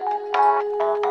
다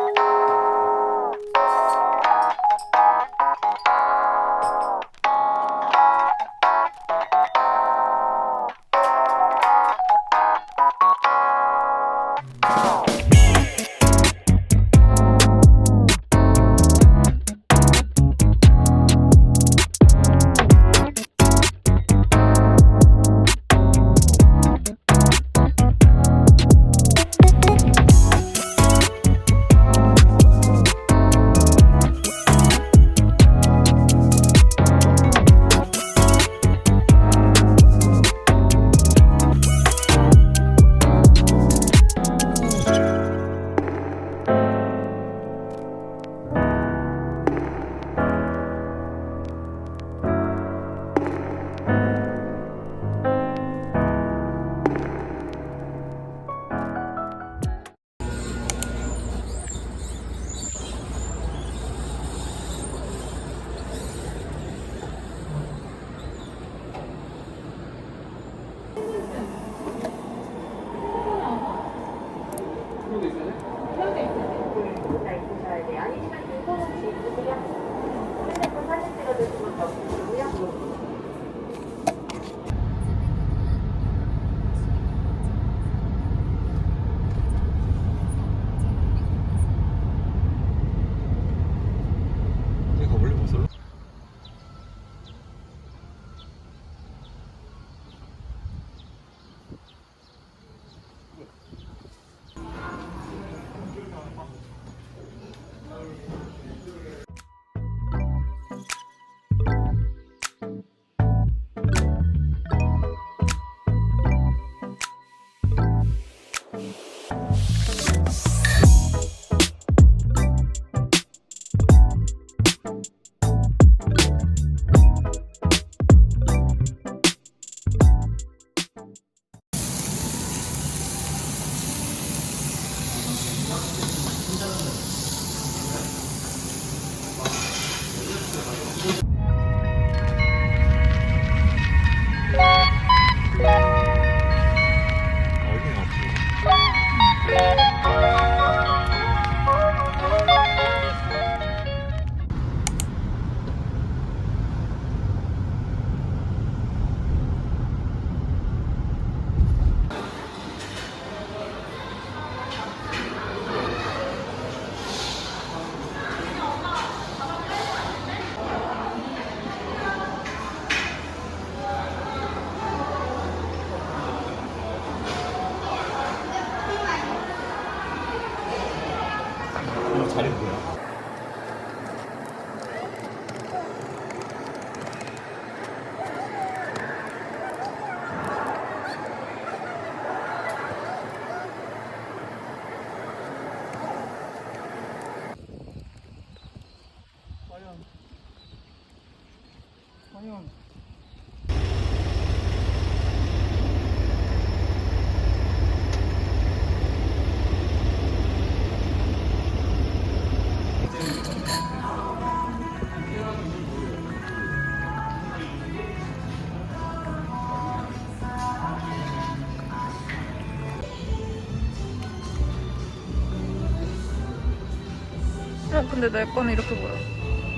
근데 내 거는 이렇게 보여.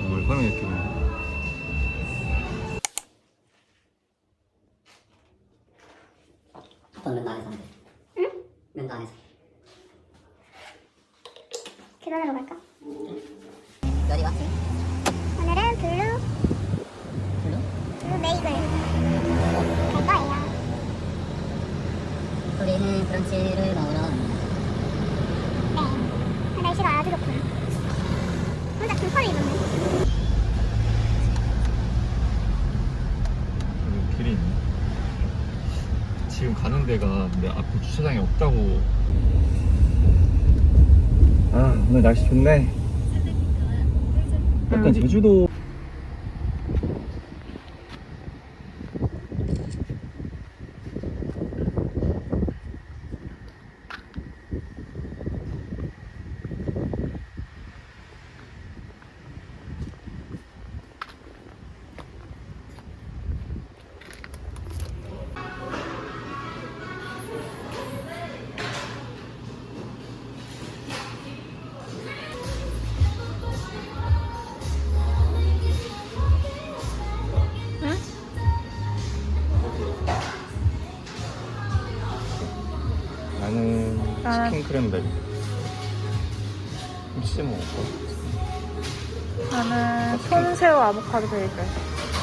뭘 꺼내 이렇게 보면 아빠는 면도 안 해서 안 돼. 응? 면도 안 해서. 계단으로 갈까? 어디 왔지? 오늘은 블루 블루? 블루 메이글 갈 거예요. 우리는 브런치를 먹으러 갑니다. 네. 날씨가 아주 좋구나. 혼자 입었네. 여기 길이 있네. 지금 가는 데가 내 앞에 주차장이 없다고. 아 오늘 날씨 좋네. 약간 제주도 치킨 크랜베리. 치즈 먹을까? 나는 손새우 아보카도 베이글.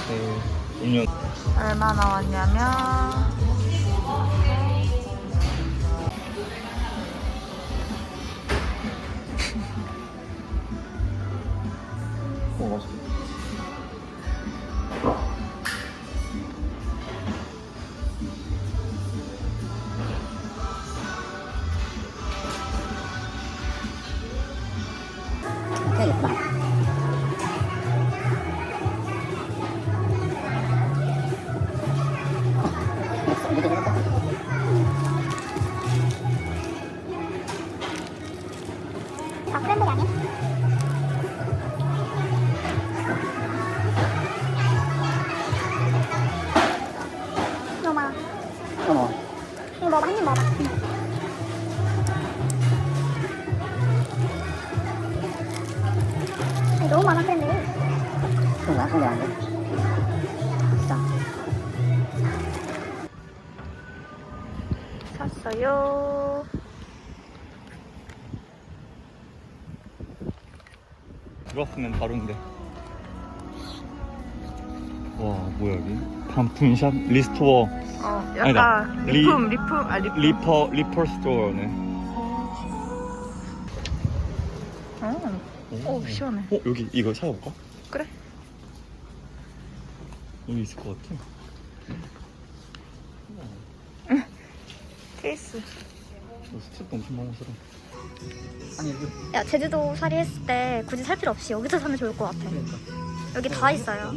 네. 음료. 얼마 나왔냐면 샀어요. 들어왔으면 바로인데. 와, 뭐야, 여기? 반품샵? 리스토어. 어, 아니다. 약간 리- 리품, 리품, 아, 리품. 리퍼, 리퍼 스토어네. 어, 오, 시원해. 어, 여기 이거 찾아볼까? 그래. 여기 있을 것 같아. 케이스. 스텝도 엄청 많아서. 아니, 이거 야, 제주도 살이 했을 때 굳이 살 필요 없이 여기서 사면 좋을 것 같아. 여기 다 있어요.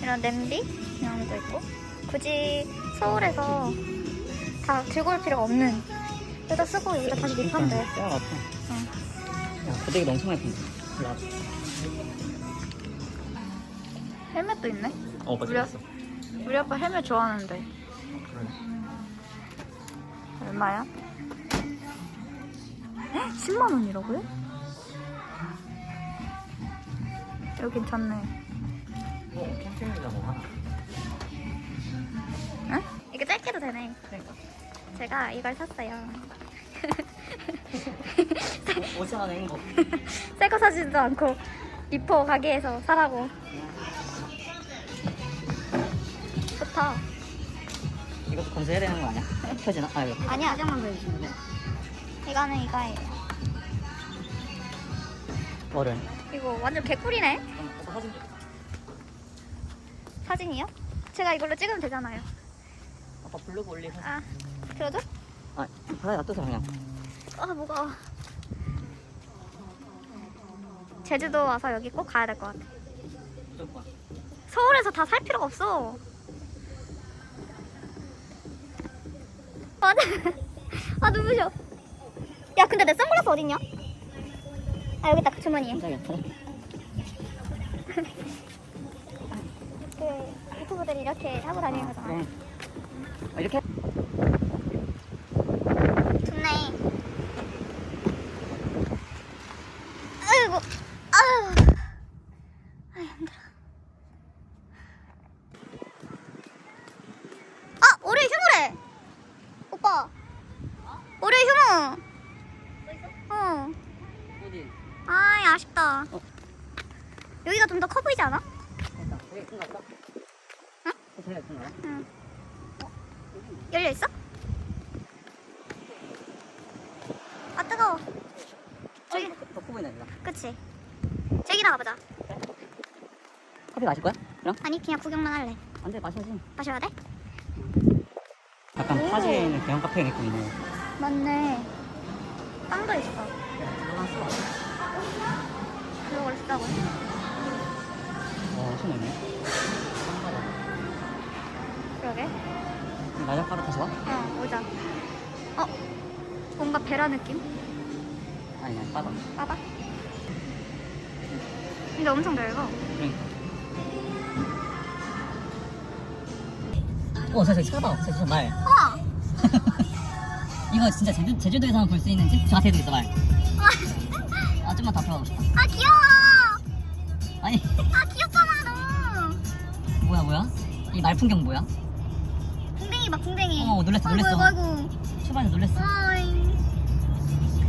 이런 냄비 이런 것도 있고 굳이 서울에서 다 들고 올 필요가 없는 여기다 쓰고 여기다 다시 립하면 돼. 야, 같아. 야, 고데기 엄청 많이. 몰라. 헬멧도 있네. 어, 맞아. 우리, 아- 우리 아빠 헬멧 좋아하는데. 그래. 얼마야? 10만 원이라고요? 여기 괜찮네. 어, 캠핑이다 뭐 하나. 응? 이게 짧게도 되네. 그러니까. 제가 이걸 샀어요. 오시아는 거. 새 거 사지도 않고 리퍼 가게에서 사라고. 좋다. 이것도 검색해야 되는 거 아니야? 켜지나? 아, 이거. 아니야, 아직만 보여주시면 돼. 이거는 이거예요. 뭐를? 이거 완전 개꿀이네. 오빠 사진 찍 사진이요? 제가 이걸로 찍으면 되잖아요. 아빠 블로그 올리 사진. 아, 들어줘? 아, 바닥에 놔두세요, 그냥. 아, 무거워. 제주도 와서 여기 꼭 가야 될 것 같아. 무조건. 서울에서 다 살 필요가 없어. 맞아. 아, 눈부셔. 야, 근데 내 선글라스 어딨냐? 아, 여기 있다, 그 주머니에. 그 유튜브들이 이렇게 하고 다니는 거잖아. 어, 이렇게? 좋네. 아이고, 아유. 아유, 힘들어. 아, 월요일 휴무래. 오빠. 월요일 휴무. 어. 어디? 아이, 아쉽다. 어. 여기가 좀 더 커 보이지 않아? 그러니까. 되게 큰거 없다? 응? 되게 큰거 알아? 응. 열려 있어? 아 뜨거워. 저기 더 커 보이네, 누나. 그치. 저기나 가보자. 커피 마실 거야? 그럼? 아니 그냥 구경만 할래. 안 돼, 마셔야지. 마셔야 돼? 약간 오. 파지에 있는 대형 카페 느낌이네. 맞네. 빵도 있어. 그걸 쓰자고. 어, 손이네. 그러게. 마작가루 다시 와? 어 오자. 어 뭔가 베라 느낌? 아니, 아니, 빠져. 봐봐. 근데 엄청 넓어. 그러니까. 어, 저 저기 차다. 저, 저 말. 우와. 이거 진짜 제주, 제주도에서만 볼 수 있는 집? 저 앞에도 있어, 말. 아, 좀만 더 앞으로 가고 싶다. 아 귀여워. 아니, 아 귀엽잖아 너. 뭐야, 뭐야? 이 말 풍경 뭐야? 궁뎅이 막 궁뎅이. 어, 놀랬어, 아이고, 놀랬어. 아이고 아이고. 초반에 놀랬어. 어이.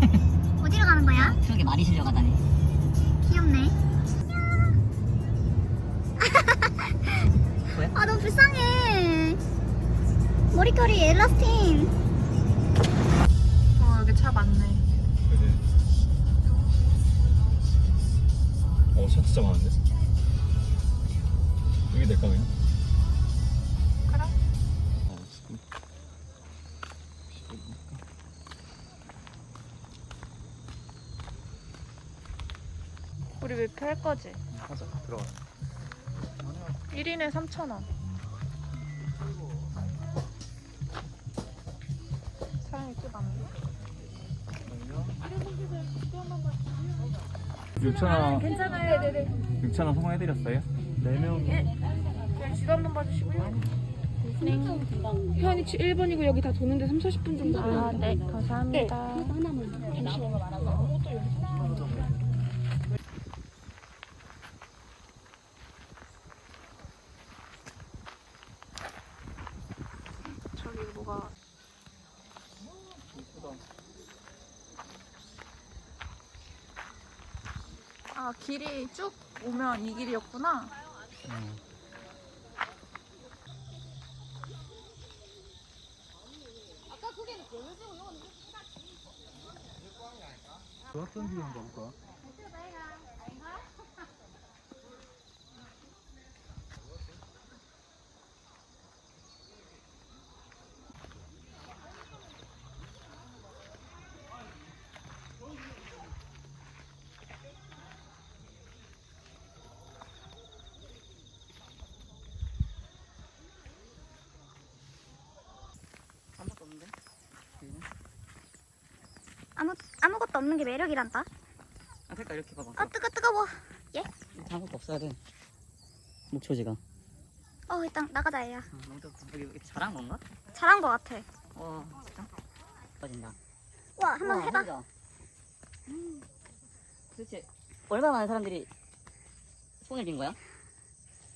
어디로 가는 거야? 트럭에 말이 실려가다니. 귀엽네. 아 너무 불쌍해. 머리결이 엘라스틴. 어 여기 차 많네. 그지? 어, 차 진짜 많은데? 여기 낼까 그냥? 그래? 우리 뷔페 할 거지? 맞아, 들어가. 1인에 3,000원. 사람이 꽤 많네. 6,000원, 괜찮아요. 네네. 6,000원 송화해드렸어요? 4명이. 그냥 지도 한번 봐주시고요. 편이 1번이고 여기 다 도는데 3, 40분 정도 아, 네. 감사합니다. 저기 길이 쭉 오면 이 길이었구나. 좋았던 길로 한번 가볼까? 아무것도 없는데? 아무 아무것도 없는 게 매력이란다. 아 그러니까 이렇게 봐봐. 아 뜨거 뜨거워. 아무것도 없어야 돼. 목초지가. 어 일단 나가자 얘야. 아, 너무. 여기, 여기 잘한 건가? 잘한 거 같아. 와 진짜? 빠진다. 와 한번 우와, 해봐. 해보자. 음. 도대체 얼마나 많은 사람들이 손을 빈 거야?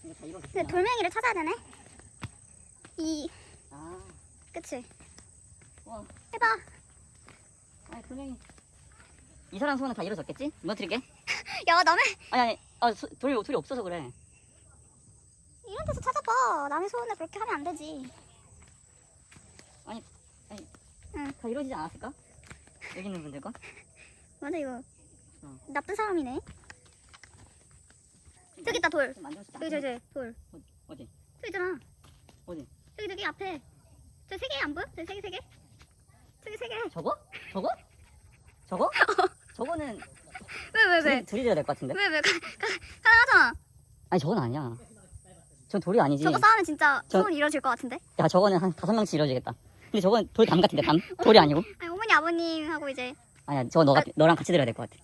이거 다 이루어졌구나. 근데 돌멩이를 찾아야 되네. 이 아, 그치? 와, 해봐. 아니 돌멩이. 이 사람 소원은 다 이루어졌겠지? 무너뜨릴게. 야 남의 아니 아니, 아 소, 돌이 돌이 없어서 그래. 이런 데서 찾아봐. 남의 소원을 그렇게 하면 안 되지. 다 이루어지지 않았을까? 여기 있는 분들 거? 맞아 이거. 어. 나쁜 사람이네. 저기 있다 돌. 좀 저기 저기 저기 돌. 어디? 저기 있잖아. 어디? 저기 저기 앞에. 저 세 개 안 보여? 저기 세개세 개. 저기 세 개. 저거? 저거? 저거? 저거는 왜 왜 왜? 둘이, 둘이 돼야 될 것 같은데? 왜 왜? 가- 가능하잖아. 아니 저건 아니야. 전 돌이 아니지. 저거 싸우면 진짜 저- 소원 이루어질 것 같은데? 야 저거는 한 다섯 명씩 이루어지겠다. 근데 저건 돌감 같은데 감? 돌이 아니고? 아니 어머니 아버님 하고 이제 아니야 저거 너가 너랑 같이 들어야 될 것 같아.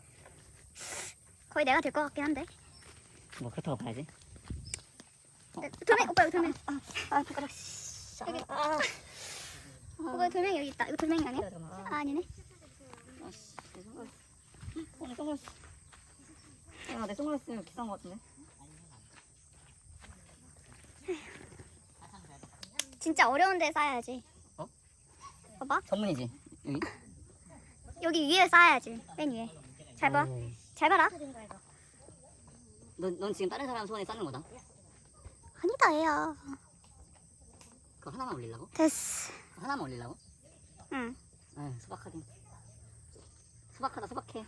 거의 내가 될 것 같긴 한데. 뭐 그렇다고 봐야지. 네, 돌멩이 오빠 여기 돌멩이. 아 손가락. 여기. 오빠 돌멩이 여기 있다. 이거 돌멩이 아니야? 아, 아니네. 내 선글라스. 어, 내 선글라스. 야 내 선글라스 비싼 것 같은데? 진짜 어려운데 쌓아야지. 어? 봐봐. 전문이지 여기? 여기 위에 쌓아야지. 맨 위에. 잘 봐. 오. 잘 봐라. 넌, 넌 지금 다른 사람 소원에 쌓는 거다. 아니다 얘야. 그거 하나만 올리려고? 됐어. 그거 하나만 올리려고? 응. 아유 소박하긴. 소박하다 소박해.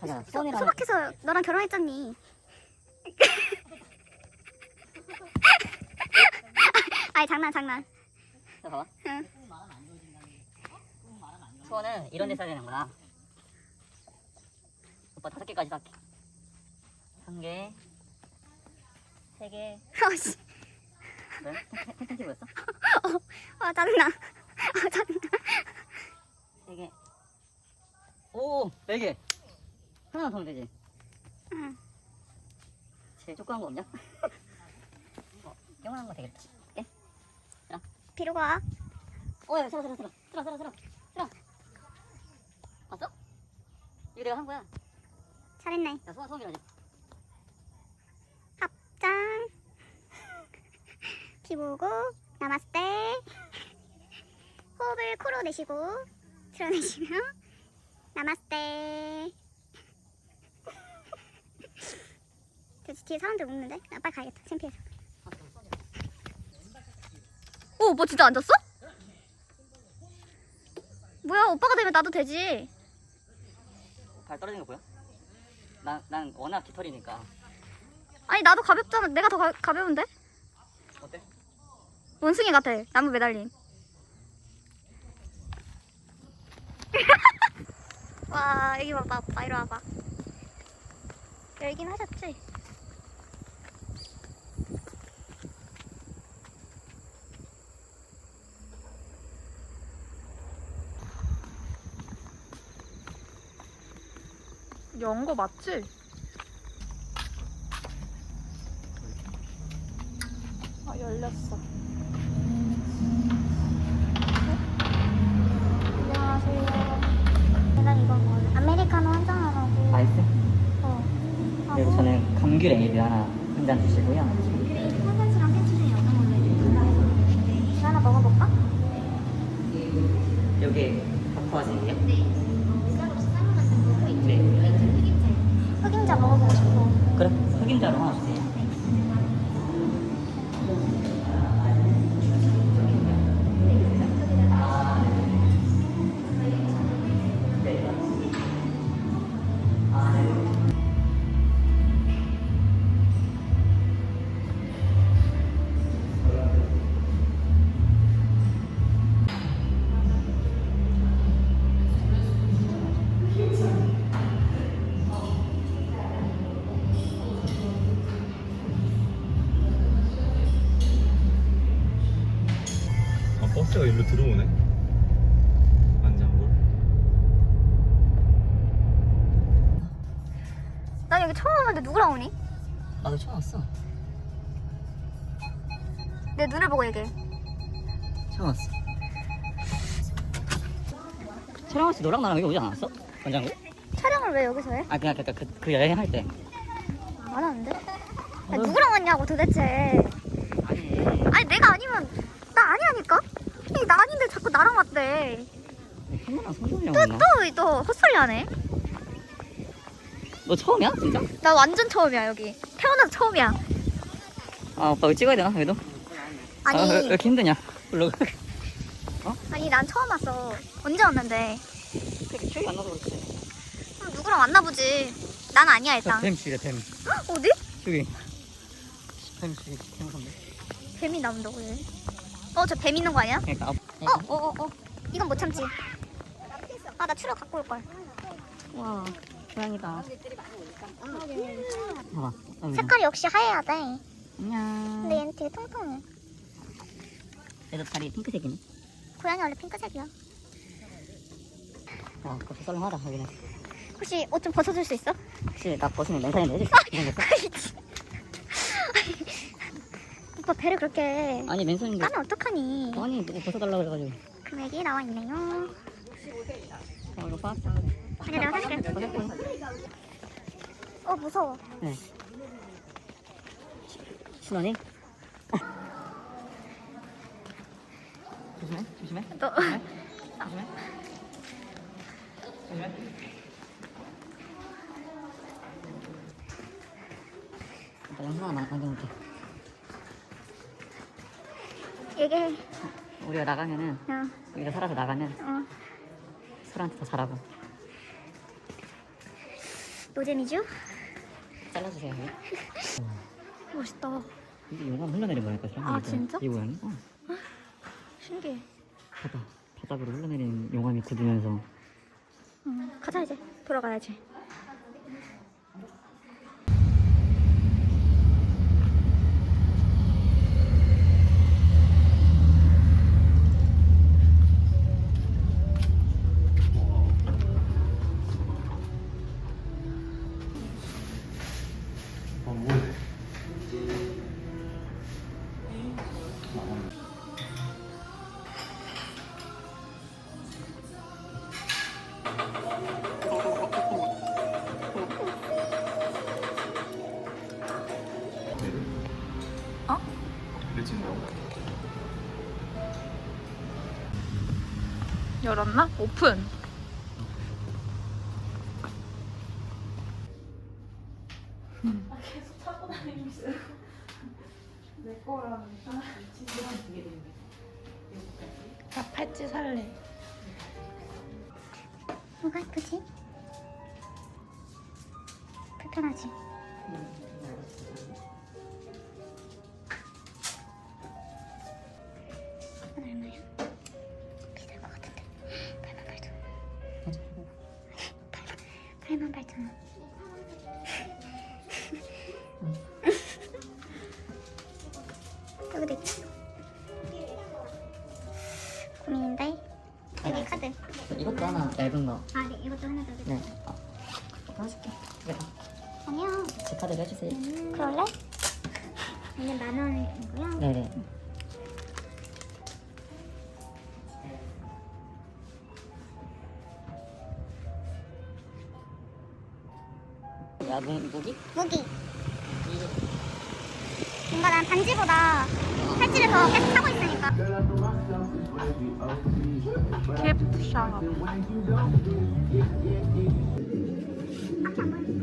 자기야 소, 소박해서 너랑 결혼했잖니. 아니 장난 장난. 자, 봐봐. 응. 소원은 이런 데 써야 되는구나. 오빠 다섯 개까지 쌓게. 한 개, 세 개, 어씨. 네? 텐텐티 보였어? 아 짜증나. 아 짜증나. 세 개. 오, 네 개. 하나만 더 하면 되지. 응. 제일 조그만 거 없냐? 어, 영원한 거 되겠다. 예? 뒤로 가. 어, 야, 들어, 들어, 들어, 들어, 들어, 들어, 들어. 봤어? 이거 내가 한 거야. 잘했네. 야, 소원, 소원 빌어줘. 짠. 비 보고 나마스테. 호. 호흡을 코로 내쉬고 들어내쉬면 나마스테. 그래서 뒤에 사람들 웃는데? 나 빨리 가야겠다. 창피해서. 오, 뭐 진짜 앉았어? 뭐야, 오빠가 되면 나도 되지. 발 떨어지는 거 보여? 난, 난 워낙 깃털이니까 아니, 나도 가볍잖아. 내가 더 가, 가벼운데? 어때? 원숭이 같아. 나무 매달림. 와, 여기 봐봐. 오빠, 이리 와봐. 열긴 하셨지? 연거 맞지? 아 열렸어. 안녕하세요. 내가 이거 뭐, 아메리카노 한 잔 하라고. 아이스? 어. 그리고 저는 감귤 에이드 하나 한 잔 주시고요 왔어 내 눈을 보고 얘기해. 처음 왔어 촬영할 때 너랑 나랑 여기 오지 않았어? 원장님? 촬영을 왜 여기서 해? 아 그냥 그니까 그, 그 여행 할 때 안 하는데? 아니, 누구랑 왔냐고 도대체. 아니 아니 내가 아니면 나 아니라니까? 이나 아닌데 자꾸 나랑 왔대. 현무랑 성동이랑 또 왔나? 또 또 헛소리 하네. 너 처음이야? 진짜? 나 완전 처음이야 여기. 태어나서 처음이야. 아 오빠 이거 찍어야 되나 그래도? 아, 왜, 왜 아니 이렇게 힘드냐? 블로그 아니 난 처음 왔어. 언제 왔는데? 그렇게 기억이 안 나서 그렇지 그럼 누구랑 왔나 보지. 난 아니야 일단. 뱀 죽이래 뱀 헉, 어디? 저기 뱀 죽이 뱀 선배 뱀이 나온다고 해. 어저 뱀 있는 거 아니야? 그러니까 어, 어, 어, 어. 이건 못 참지. 아, 나 추러 갖고 올 걸. 와 고양이다 봐봐. 색깔이 역시 하얘야 돼. 안녕 근데 얘는 되게 통통해. 얘도 다리 핑크색이네 고양이 원래 핑크색이야. 와 그거 썰렁하다 여기는 혹시 옷 좀 벗어줄 수 있어? 혹시 나 벗으면 멘탈인데 해줄 수 있겠어? 오빠 배를 그렇게 해. 아니 맨손인데 까면 어떡하니? 아니 벗어달라고 그래가지고 금액이 나와 있네요. 어 이거 봐 아니, 내가 사줄게. 어, 무서워. 네 신원이? 조심해 조심해 너, 조심해 조심해 나 영상 하나 남겨놓을게 얘기해. 우리가 나가면은 어, 우리가 살아서 나가면 어. 설한테 더 잘하고 노잼이죠? 잘라주세요. 멋있다. 이게 용암 흘러내린 거니까 아, 진짜? 이 고양이? 어 신기해. 바다 바닥으로 흘러내린 용암이 굳으면서 응, 가자, 이제. 돌아가야지. 열었나? 오픈. 8만 8천 원 여기도 있다 고민인데 여기 카드 이것도 하나 얇은 거. 아 네, 이것도 하나 더 네. 이거 해줄게. 다. 아니요 제 카드로 해주세요. 음, 그럴래? 이게 만 원이고요. 네네. 이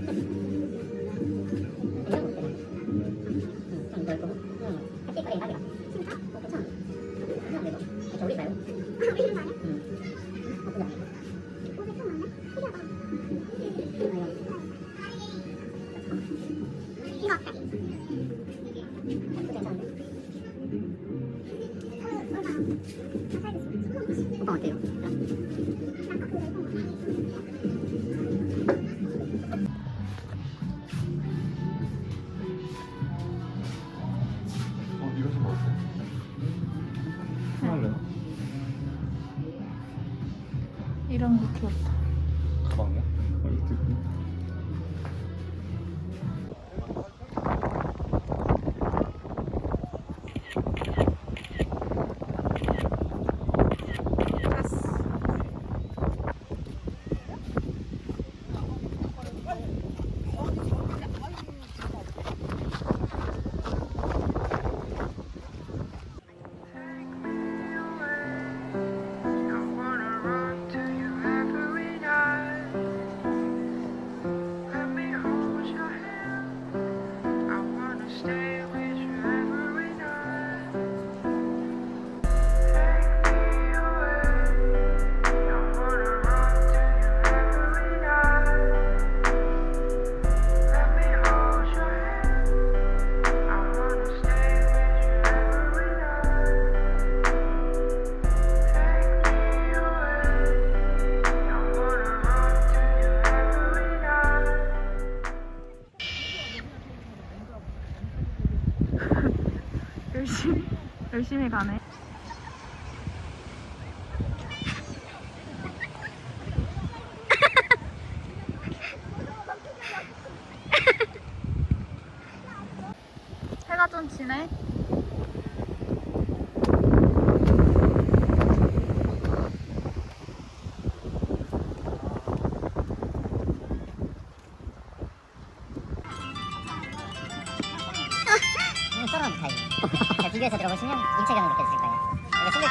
열심히 가네.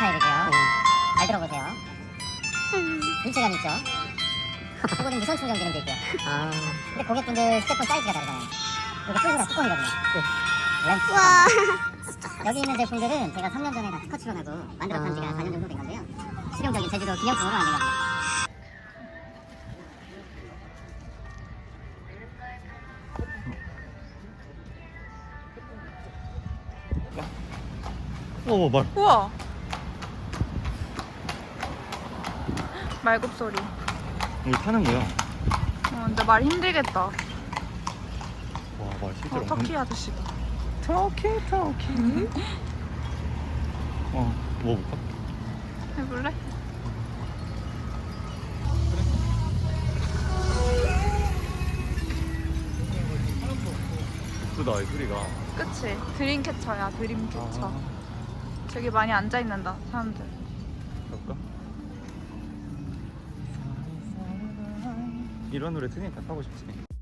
싱글 타입이고요. 잘 들어보세요. 입체감 있죠? 그거는 무선 충전 기능도 있고요. 아. 근데 고객분들 스태폰 사이즈가 다르잖아요. 이게 풀스가 뚜껑이거든요. 렌즈. 여기 있는 제품들은 제가 3년 전에 다 특허 출원하고 만들었던 지가 4년 정도 된 건데요. 실용적인 제주도 기념품으로 만든 겁니다. 어 말. 우와. 말굽소리. 여기 타는 거야. 어, 근데 말 힘들겠다. 와 말 실제로. 어, 터키 아저씨다. 터키 터키. 어 먹어볼까? 해볼래? 예쁘다 이 소리가. 그치? 드림캐쳐야, 드림캐쳐. 저기 많이 앉아있는다, 사람들. 이런 노래 트니까 타고 싶지.